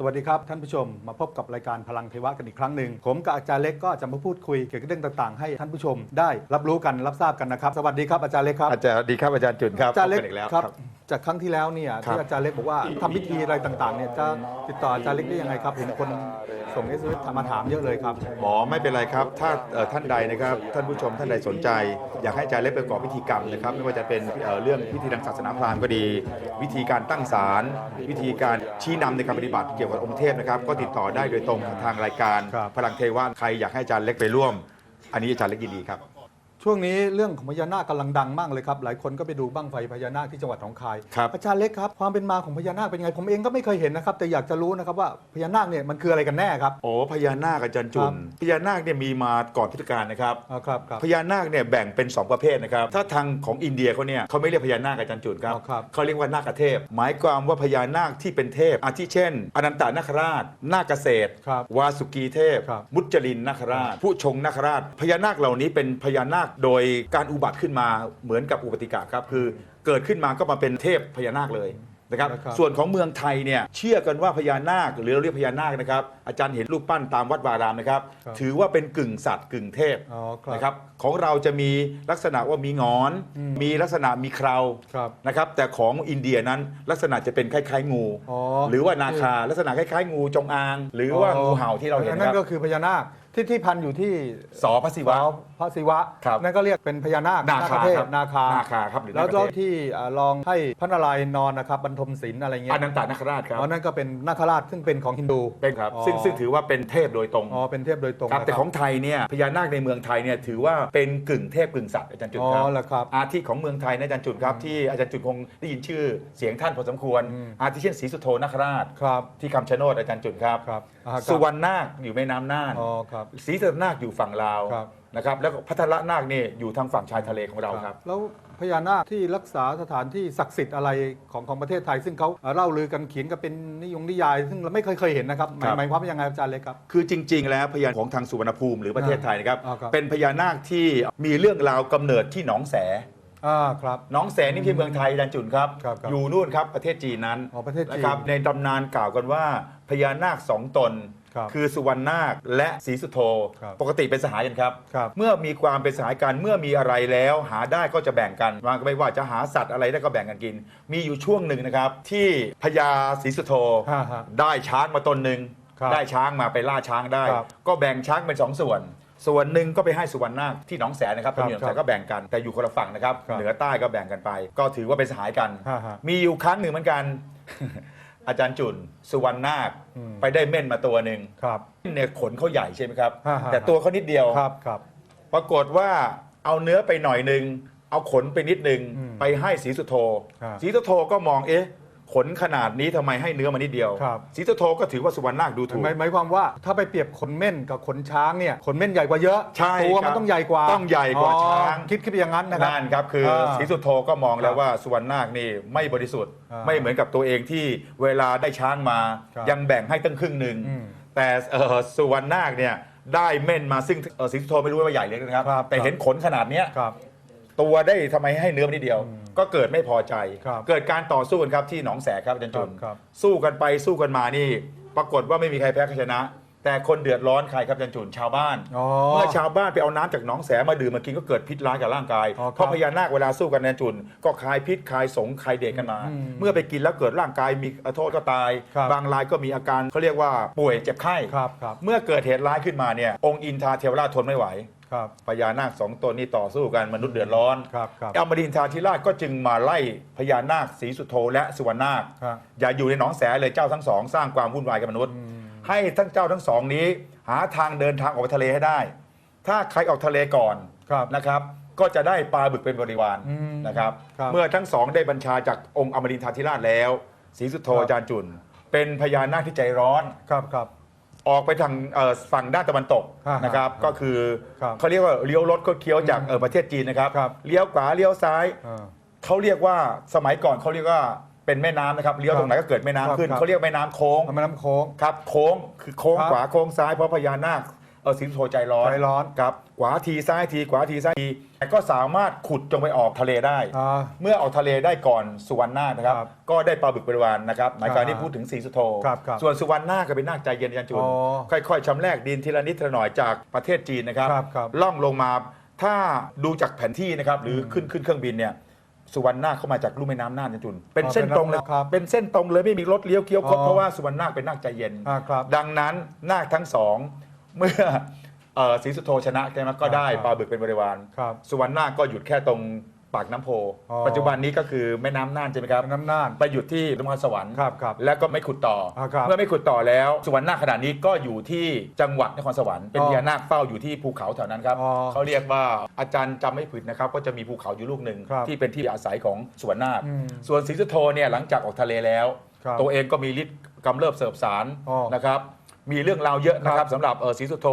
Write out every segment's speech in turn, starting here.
สวัสดีครับ ท่านผู้ชมมาพบกับรายการพลังเทวะกันอีกครั้งหนึ่งผมกับอาจารย์เล็กก็จะมาพูดคุยเกี่ยวกับเรื่องต่างๆ ให้ท่านผู้ชมได้รับรู้กันรับทราบกันนะครับ สวัสดีครับอาจารย์เล็กครับอาจารย์ดีครับอาจารย์จุนครับอาจารย์เล็กพบนอีแล้วครับจากครั้งที่แล้วเนี่ยครับที่อาจารย์เล็กบอกว่าทำพิธีอะไรต่างๆเนี่ยจะติดต่ออาจารย์เล็กได้ยังไงครับเห็นคนส่งเอสเมาถามเยอะเลยครับ หมอไม่เป็นไรครับ ถ้าเอ่อท่านใดนะครับท่านผู้ชมท่านใดสนใจ อยากให้อาจารย์เล็กประกอบพิธีกรรมนะครับไม่ว่าจะเป็นเอ่อเรื่องพิธีทางศาสนาพราหมณ์ก็ดี วิธีการตั้งศาลวิธีการชี้นำในการปฏิบัติเกี่ยวกับองค์เทพนะครับก็ติดต่อได้โดยตรงทางรายการครับพลังเทวะใครอยากให้อาจารย์เล็กไปร่วม อันนี้อาจารย์เล็กยินดีครับ ช่วงนี้เรื่องของพญานาคกำลังดังมากเลยครับ หลายคนก็ไปดูบั้งไฟพญานาคที่จังหวัดหนองคาย ครับอาจารย์เล็กครับ ความเป็นมาของพญานาคเป็นยังไง ผมเองก็ไม่เคยเห็นนะครับ แต่อยากจะรู้นะครับว่าพญานาคเนี่ยมันคืออะไรกันแน่ครับโอ้พญานาคอาจารย์จุครันบพญานาคเนี่ยมีมาก่อนพุทธกาลนะครับ อ่าครับครับ พญานาคเนี่ยแบ่งเป็น 2 ประเภทนะครับ ถ้าทางของอินเดียเขาเนี่ยเขาไม่เรียกพญานาคอาจารย์จุนครับ อ๋อครับเขาเรียกว่านาคเทพ หมายความว่าพญานาคที่เป็นเทพ อาทิเช่น อนันตนาคราช นาคเกษตร ครับวาสุกีเทพ ครับ มุจลินนาคราช ผู้ชงนาคราช พญานาคเหล่านี้เป็นพญานาคโดยการอุบัติขึ้นมาเหมือนกับอุบัติกะครับคือเกิดขึ้นมาก็มาเป็นเทพพญานาคเลยนะครับนะครับ ส่วนของเมืองไทยเนี่ยเชื่อกันว่าพญานาคหรือเราเรียกพญานาคนะครับอาจารย์เห็นรูปปั้นตามวัดวารามนะครับ ครับ ถือว่าเป็นกึ่งสัตว์กึ่งเทพอ๋อครับนะครับของเราจะมีลักษณะว่ามีหงอน อืม มีลักษณะมีเครา ครับ นะครับแต่ของอินเดียนั้นลักษณะจะเป็นคล้ายๆงู อ๋อ หรือว่านาคาลักษณะคล้ายๆ งูจงอาง หรือว่างูเห่าที่เราเห็นนั่คนรับก็คือพญานาค ที่ที่พันอยู่ที่สอพระศิวะสาวพระศิวะ ครับนั่นก็เรียกเป็นพญานาคนาคาเทพครับนาคานาคาครับหรือแล้วนาคาก็เทพที่อ่าลองให้พระนารายณ์นอนนะครับบรรทมศิลป์อะไรเงี้อยนันตนาคราชครับอ๋อนั่นก็เป็นนาคราชซึ่งเป็นของฮินดู เป็นครับอ๋อซึ่งซึ่งถือว่าเป็นเทพโดยตรง อ๋อเป็นเทพโดยตรงครับ นะแต่ของไทยเนี่ยพญานาคในเมืองไทยเนี่ยถือว่าเป็นกึ่งเทพกึ่งสัตว์อาจารย์จุนอ๋อครับ เหรอครับ อาทิของเมืองไทยนะอาจารย์จุนครับที่อาจารย์จุนคงได้ยินชื่อเสียงท่านพอสมควรอืมอาทิเช่นศรีสุโธนาคราช ครับ ที่คำชะโนดอาจารย์จุนครับ ครับ อ่าครับ สุวรรณนาคอยู่แม่น้ำน่านอ๋อครับ ศรีสัตนาคอยู่ฝั่งลาวครับ นะครับ แล้วก็พัทรนาคนี่อยู่ทางฝั่งชายทะเลของเราครับ แล้วพญานาคที่รักษาสถานที่ศักดิ์สิทธิ์อะไรของของประเทศไทย ซึ่งเขาเล่าลือกันเขียนกันเป็นนิยงนิยาย ซึ่งเราไม่เคยเคยเห็นนะครับหมายครับ หมายความว่ายังไงอาจารย์เล็กครับ คือจริง ๆ แล้วพญาของทางสุวรรณภูมิหรือประเทศไทยนะครับ อ่าครับ เป็นพญานาคที่มีเรื่องราวกำเนิดที่หนองแส อ่าครับ หน้องแสนนี่ที่เมืองไทยอาจารย์จุนครับ ครับครับอยู่นู่นครับประเทศจีนนั้นอ๋อประเทศจีนนะครับในตำนานกล่าวกันว่า พญานาคสองตนครับคือสุวรรณนาคและศรีสุโธครับปกติเป็นสหายกันครับ ครับเมื่อมีความเป็นสหายกันเมื่อมีอะไรแล้วหาได้ก็จะแบ่งกันว่าไม่ว่าจะหาสัตว์อะไรได้ก็แบ่งกันกิน มีอยู่ช่วงหนึ่งนะครับ ที่พญาศรีสุโธฮะฮะได้ช้างมาตนหนึ่งครับได้ช้างมาไปล่าช้างได้ ครับก็แบ่งช้างเป็นสองส่วน ส่วนหนึ่งก็ไปให้สุวรรณนาคที่หนองแสนนะครับครับตอนนี้หนองแสนก็แบ่งกันแต่อยู่คนละฝั่งนะครับครับเหนือใต้ก็แบ่งกันไป ก็ถือว่าเป็นสหายกัน ฮะฮะ มีอยู่ครั้งหนึ่งเหมือนกัน อาจารย์จุนสุวรรณนาคอืมไปได้เม่นมาตัวหนึ่งครับเนี่ยขนเขาใหญ่ใช่ไหมครับฮะฮะแต่ตัวเขานิดเดียวครับครับปรากฏว่าเอาเนื้อไปหน่อยหนึ่งเอาขนไปนิดหนึ่งอืมไปให้ศรีสุโธครับศรีสุโธก็มองเอ๊ะ ขนขนาดนี้ทำไมให้เนื้อมานิดเดียวครับ ศรีสุโธก็ถือว่าสุวรรณนาคดูถูก หมายหมายความว่าถ้าไปเปรียบขนเม่นกับขนช้างเนี่ยขนเม่นใหญ่กว่าเยอะใช่ตัวครัมันบต้องใหญ่กว่าต้องใหญ่กว่าอ๋อช้าง คิดคิดอย่างนั้นนะครับ นั่นครับคืออาศรีสุโธก็มองแล้ครัวบว่าสุวรรณนาคนี่ไม่บริสุทธิ์ อ่าไม่เหมือนกับตัวเองที่เวลาได้ช้างมา ครับยังแบ่งให้ตั้งครึ่งหนึ่งอืมแต่เอ่อสุวรรณนาคเนี่ยได้เม่นมาซึ่งเอ่อศรีสุโธไม่รู้ว่าใหญ่เล็กนะครับ ครับแต่เห็นขนขนาดเนี้ยครับ ตัวได้ทำไมให้เนื้อมานิดเดียวอืม ก็เกิดไม่พอใจ ครับเกิดการต่อสู้กันครับที่หนองแสครับอาจารย์จุนครับ สู้กันไปสู้กันมานี่ ปรากฏว่าไม่มีใครแพ้ใครชนะ แต่คนเดือดร้อนใครครับอาจารย์จุนชาวบ้าน อ๋อ เมื่อชาวบ้านไปเอาน้ำจากหนองแสมาดื่มมากินก็เกิดพิษร้ายกับร่างกาย อ๋อครับเพราะพญานาคเวลาสู้กันในจุน ก็คายพิษคายสงคายเด็กกันมา อืมเมื่อไปกินแล้วเกิดร่างกายมีโทษก็ตาย ครับบางรายก็มีอาการเขาเรียกว่าป่วยเจ็บไข้ ครับครับ เมื่อเกิดเหตุร้ายขึ้นมาเนี่ยองค์อินทราเทวราชทนไม่ไหว ครับพญานาคสองตนนี้ต่อสู้กันมนุษย์เดือดร้อนครับครับอมรินทราธิราชก็จึงมาไล่พญานาคศรีสุโธและสุวรรณนาค ครับ อย่าอยู่ในหนองแสเลยเจ้าทั้งสองสร้างความวุ่นวายกับมนุษย์อืมให้ทั้งเจ้าทั้งสองนี้ หาทางเดินทางออกไปทะเลให้ได้ ถ้าใครออกทะเลก่อนครับนะครับ ก็จะได้ปลาบึกเป็นบริวารอืมนะครับ ครับเมื่อทั้งสองได้บัญชาจากองค์อมรินทราธิราชแล้วศรีสุโธครับ อาจารย์จุนเป็นพญานาคที่ใจร้อน ครับครับ ออกไปทางเอ่อฝั่งด้านตะวันตกฮะนะครับฮะก็คือครับเขาเรียกว่าเลี้ยวรถก็เคี้ยวจากเอ่อประเทศจีนนะครับ ครับ เลี้ยวขวาเลี้ยวซ้าย อ่า เขาเรียกว่าสมัยก่อนเขาเรียกว่าเป็นแม่น้ำนะครับเลี้ยวตรงไหนก็เกิดแม่น้ำครับขึ้นครับ เขาเรียกแม่น้ำโค้งแม่น้ำโค้ง ครับโค้งคือโค้งครับขวาโค้งซ้ายเพราะพญานาค อศรีสุโธใจร้อนใจร้อนครับขวาทีซ้ายทีขวาทีซ้ายทีแต่ก็สามารถขุดจงไปออกทะเลได้ อ่า เมื่อออกทะเลได้ก่อนสุวรรณนาคนะครับ ครับก็ได้ปลาบึกบริวารนะครับหมายความอ่าที่พูดถึงศรีสุโธครับครับส่วนสุวรรณนาคก็เป็นนาคใจเย็นอาจารย์จุนอ๋อค่อยๆชำแรกดินทีละนิดทีละหน่อยจากประเทศจีนนะครับ ครับครับล่องลงมาถ้าดูจากแผนที่นะครับหรือขึ้นขึ้นเครื่องบินเนี่ยสุวรรณนาคเข้ามาจากลุ่มแม่น้ำน่านอาจารย์จุนเป็นอ๋อเส้นตรงเลยครับเป็นเส้นตรงเลยไม่มีรถเลี้ยวเคี้ยวคดอ๋อเพราะว่าสุวรรณนาคเป็นนาคใจเย็น อ่าครับ ดังนั้นนาคทั้งสอง เมื่อเอ่อศรีสุโธชนะใช่ไหมก็ได้ครับ ปลาบึกเป็นบริวาร ครับ สุวรรณนาคก็หยุดแค่ตรงปากน้ำโพ อ๋อ ปัจจุบันนี้ก็คือแม่น้ำน่านใช่ไหมครับ น้ำน่าน ไปหยุดที่นครสวรรค์ ครับครับแล้วก็ไม่ขุดต่ออาครับเมื่อไม่ขุดต่อแล้ว สุวรรณนาคขณะนี้ก็อยู่ที่จังหวัดนครสวรรค์ เป็นอ๋อพญานาคเฝ้าอยู่ที่ภูเขาแถวนั้นครับ อ๋อเขาเรียกว่าอาจารย์จำไม่ผิดนะครับ ก็จะมีภูเขาอยู่ลูกหนึ่งครับที่เป็นที่อาศัยของสุวรรณนาคอืมส่วนศรีสุโธเนี่ยหลังจากออกทะเลแล้ว ครับตัวเองก็มีฤทธิ์กำเริบเสบสารอ๋อนะครับ มีเรื่องราวเยอะนะคครัรับบสำหรับเอ่อศรีสุโธ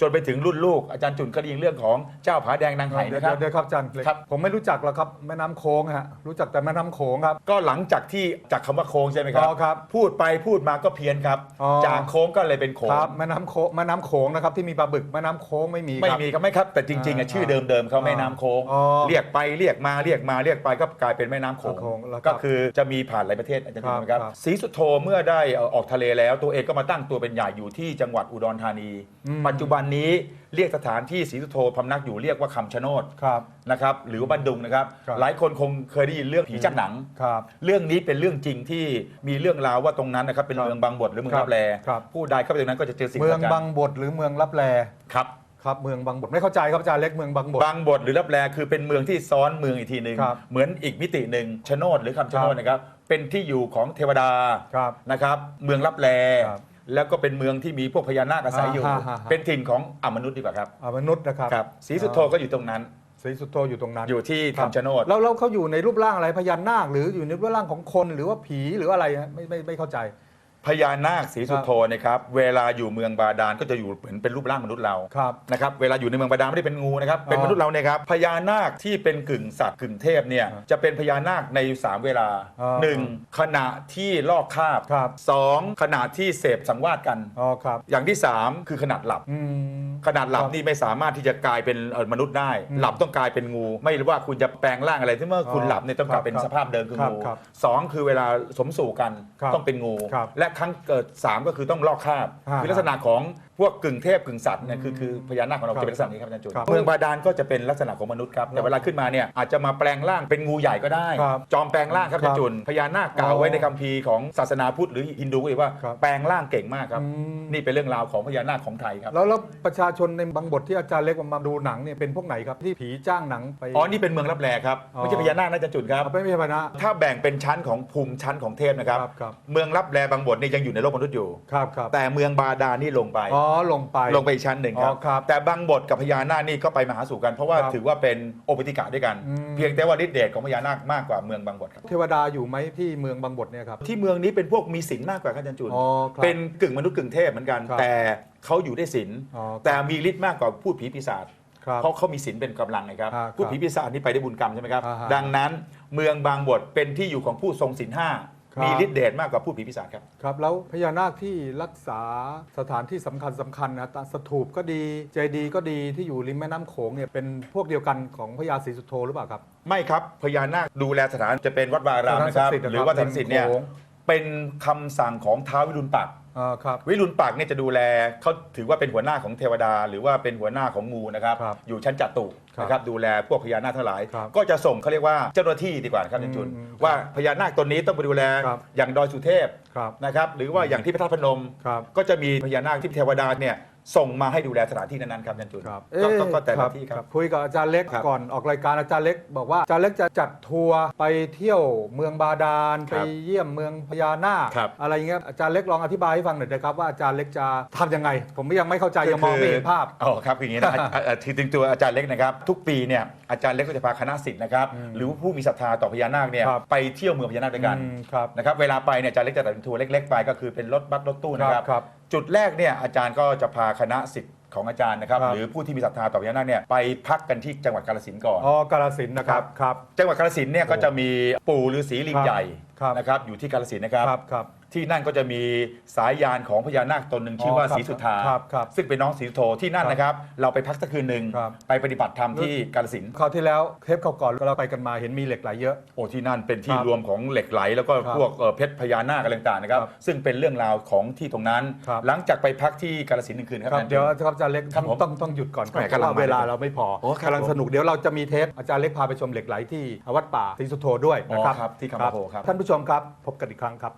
จนไปถึงรุ่นลูกอาจารย์จุนก็ได้ยินเรื่องของเจ้าผาแดงนางไหเดี๋ยวนะครับ เดี๋ยวครับอาจารย์เล็กครับ ผมไม่รู้จักหรอกครับแม่น้ำโค้งฮะรู้จักแต่แม่น้ำโขงครับ ก็หลังจากที่จากคำว่าโค้งใช่ไหมครัอ๋อครับพูดไปพูดมาก็เพี้ยนครับ อ๋อ จากโค้งก็เลยเป็นโค้งครับแม่น้ำโขงแม่น้ำโขงนะครับที่มีปลาบึกแม่น้ำโค้งไม่มีไม่ครับ มีครับไม่ครับแต่จริงๆอะอ่าชื่อเดิมๆเขาแม่น้ำโค้ง อ๋อเรียกไปเรียกมาเรียกมาเรียกไปก็กลายเป็นแม่น้ำโขงโขงแล้วก็ก็คือจะมีผ่านหลายประเทศอาจารย์ครับจุนนะครับครับ ศรีสุโธเมื่อได้เอ่อออกทะเลแล้วตัวเองก็มาตั้งตัวเป็นใหญ่อยู่ที่จังหวัดอุดรธานีอืมปัจจุบันนี้เรียกสถานที่ศรีสุโธพำนักอยู่เรียกว่าคำชะโนดครับนะครับ หรือว่าบันดุงนะครับครับ หลายคนคงเคยได้ยินเรื่องผีจักหนังครับเรื่องนี้เป็นเรื่องจริงที่มีเรื่องราวว่าตรงนั้นนะครับเป็นครับเมืองบางบทหรือเมืองครับรับแลครับผู้ใดเข้าไปตรงนั้นก็จะเจอสิ่งเมืองประหลาดบางบทหรือเมืองลับแลครับครับเมืองบางบทไม่เข้าใจครับอาจารย์เล็กเมืองบางบทบางบทหรือรับแลคือเป็นเมืองที่ซ้อนเมืองอีกทีหนึ่งครับเหมือนอีกมิติหนึ่งชะโนดหรือคำชะโนดครับนะครับเป็นที่อยู่ของเทวดาครับนะครับ เมืองรับแลครับ แล้วก็เป็นเมืองที่มีพวกพญานาคอาศัยอยู่ อ่าฮะฮะ เป็นถิ่นของอมนุษย์ดีกว่าครับอ่ามนุษย์นะครับครับศรีสุโธก็อยู่ตรงนั้น ศรีสุโธอยู่ตรงนั้นอยู่ที่ครับคำชะโนด แล้วแล้วเขาอยู่ในรูปร่างอะไรพญานาคหรืออยู่ในรูปร่างของคนหรือว่าผีหรืออะไรฮะไม่ไม่ไม่เข้าใจ พญานาคศรีสุโธนะครับเวลาอยู่เมืองบาดาลก็จะอยู่เหมือนเป็นรูปร่างมนุษย์เราครับนะครับเวลาอยู่ในเมืองบาดาลไม่ได้เป็นงูนะครับอ๋อเป็นมนุษย์เราเนี่ยครับพญานาคที่เป็นกึ่งสัตว์กึ่งเทพเนี่ยอ่าจะเป็นพญานาคใน 3 เวลาอ๋อ 1. ขณะที่ลอกคราบครับสองขณะที่เสพสังวาสกันอ๋อครับอย่างที่ 3 คือขนาดหลับอืมขนาดหลับครับนี่ไม่สามารถที่จะกลายเป็นเอ่อมนุษย์ได้อืมหลับต้องกลายเป็นงู ไม่รู้ว่าคุณจะแปลงร่างอะไรที่เมื่อคุณอ๋อหลับเนี่ยต้องกลับเป็นครับสภาพเดิมคือครับงูครับสองคือเวลาสมสู่กันครับต้องเป็นงูครับและครั้งเกิดสามก็คือต้องลอกคราบอ่าคือลักษณะของ พวกกึ่งเทพกึ่งสัตว์เนี่ยคืออืมคือพญานาคของเราครับจะเป็นลักษณะนี้ครับอาจารย์จุนครับเมืองบาดาลก็จะเป็นลักษณะของมนุษย์ครับแต่เวลาขึ้นมาเนี่ยอาจจะมาแปลงร่างเป็นงูใหญ่ก็ได้ ครับจอมแปลงร่างครับอาจารย์จุนพญานาคกล่าวไว้อ๋อในคัมภีร์ของศาสนาพุทธหรือฮินดูก็เลยว่าครับแปลงร่างเก่งมากครับ อืม นี่เป็นเรื่องราวของพญานาคของไทยครับแล้วแล้วประชาชนในบางบทที่อาจารย์เล็กมาดูหนังเนี่ยเป็นพวกไหนครับที่ผีจ้างหนังไป อ๋อนี่เป็นเมืองรับแลครับอ๋อ ไม่ใช่พญานาคนะอาจารย์จุนครับเอาไปไม่ใช่พญานาค ถ้าแบ่งเป็นชั้นของภูมิชั้นของเทพนะครับ ครับครับ เมืองรับแลบางบทนี่ยังอยู่ในโลกมนุษย์อยู่ ครับครับแต่เมืองบาดาลนี่ลงไป อ๋อลงไป ลงไปอีกชั้นหนึ่งครับอ๋อครับแต่บางบทกับพญานาคนี่ก็ไปมาหาสู่กัน เพราะว่าครับถือว่าเป็นโอปติกะด้วยกัน อืม เพียงแต่ว่าฤทธิเดชของพญานาคมากกว่าเมืองบางบทครับ เทวดาอยู่ไหมที่เมืองบางบทเนี่ยครับ ที่เมืองนี้เป็นพวกมีศีลมากกว่าครับอาจารย์จุนอ๋อครับเป็นกึ่งมนุษย์กึ่งเทพเหมือนกัน ครับแต่เขาอยู่ได้ศีลอ๋อครับ แต่มีฤทธิ์มากกว่าพูดผีปีศาจ ครับ เพราะเขามีศีลเป็นกำลังไงครับอ่าผู้ครับผีปีศาจนี่ไปได้บุญกรรมใช่ไหมครับ อ่าฮะดังนั้นเมืองบางบทเป็นที่อยู่ของผู้ทรงศีลห้าครับ มีฤทธิ์เดชมากกว่าผู้ผีปีศาจครับ ครับ แล้วพญานาคที่รักษาสถานที่สำคัญสำคัญนะตสถูปก็ดีเจดีย์ก็ดีที่อยู่ริมแม่น้ำโขงเนี่ยเป็นพวกเดียวกันของพญาศรีสุโธหรือเปล่าครับ ไม่ครับพญานาคดูแลสถานจะเป็นวัดวาอารามนะครับสถานศักดิ์สิทธิ์นะครับหรือว่าทันสิทธิ์เนี่ยริมโขงเป็นคำสั่งของท้าววิรุณปักษ์อ่าครับวิรุณปักษ์เนี่ยจะดูแลเขาถือว่าเป็นหัวหน้าของเทวดา หรือว่าเป็นหัวหน้าของงูนะครับครับอยู่ชั้นจัตุครับ นะครับดูแลพวกพญานาคทั้งหลาย ครับก็จะส่งเขาเรียกว่าเจ้าหน้าที่ดีกว่านะครับท่านจุน อืมว่าพญานาคตนนี้ต้องไปดูแลครับ อย่างดอยสุเทพครับนะครับหรือว่าอย่างที่พระธาตุพนม ครับ ก็จะมีพญานาคที่เทวดาเนี่ยส่งมาให้ดูแลสถานที่นั้นๆครับอาจารย์จุนครับก็ก็เอ๊ะก็แต่ละที่ครับ คุยกับอาจารย์เล็กครับก่อนออกรายการอาจารย์เล็ก บอกว่าอาจารย์เล็กจะจัดทัวร์ไปเที่ยวเมืองบาดาลคไปรับเยี่ยมเมืองพญานาคครับอะไรเงี้ยอาจารย์เล็กลองอธิบายให้ฟังหน่อยนะครับว่าอาจารย์เล็กจะทำยังไง ผมยังไม่เข้าใจยังมองไม่เห็นภาพ อ๋อครับอย่างนี้นะอะอะทีถึงตัวอาจารย์เล็กนะครับทุกปีเนี่ยอาจารย์เล็กก็จะพาคณะศิษย์นะครับอืมหรือผู้มีศรัทธาต่อพญานาคเนี่ยครับไปเที่ยวเมืองพญานาคด้วยกันอืมครับนะครับเวลาไปเนี่ยอาจารย์เล็กจะตัดเป็นทัวร์เล็ก ๆ ไปก็คือเป็นรถบัสรถตู้นะครับครับจุดแรกเนี่ยอาจารย์ก็จะพาคณะศิษย์ของอาจารย์นะครับครับหรือผู้ที่มีศรัทธาต่อพญานาคเนี่ยไปพักกันที่จังหวัดกาฬสินธุ์ก่อนอ๋อกาลสินธุ์นะครับครับจังหวัดกาฬสินธุ์เนี่ยก็จะมีปู่ฤาษีลิงครับใหญ่ครับนะครับอยู่ที่กาฬสินธุ์นะครับครับครับ ที่นั่นก็จะมีสายยานของพญานาคตนหนึ่งชื่อว่าอ๋อครับศรีสุธาครับครับซึ่งเป็นน้องศรีสุโธที่นั่นนะครับ เราไปพักสักคืนหนึ่งครับ ไปปฏิบัติธรรมที่กาฬสินธุ์คราวที่แล้วเทปก่อนๆเราไปกันมาเห็นมีเหล็กไหลเยอะ โอ้ที่นั่นเป็นที่ครับรวมของเหล็กไหล แล้วก็ครับพวกเอ่อเพชรพญานาคอะไรต่างๆนะครับ ครับซึ่งเป็นเรื่องราวของที่ตรงนั้น ครับ หลังจากไปพักที่กาฬสินธุ์หนึ่งคืนครับครับอาจารย์ เดี๋ยวครับอาจารย์เล็กครับผมต้องต้องหยุดก่อนแหมกำลังเพราะว่าเวลามาเราไม่พอโอ้ครับกำลังผมสนุกเดี๋ยวเราจะมีเทปอาจารย์เล็กพาไปชมเหล็กไหลที่วัดป่าศรีสุโธด้วยนะครับอ๋อครับที่คำว่าโพครับ ท่านผู้ชมครับพบกันอีกครั้งครับ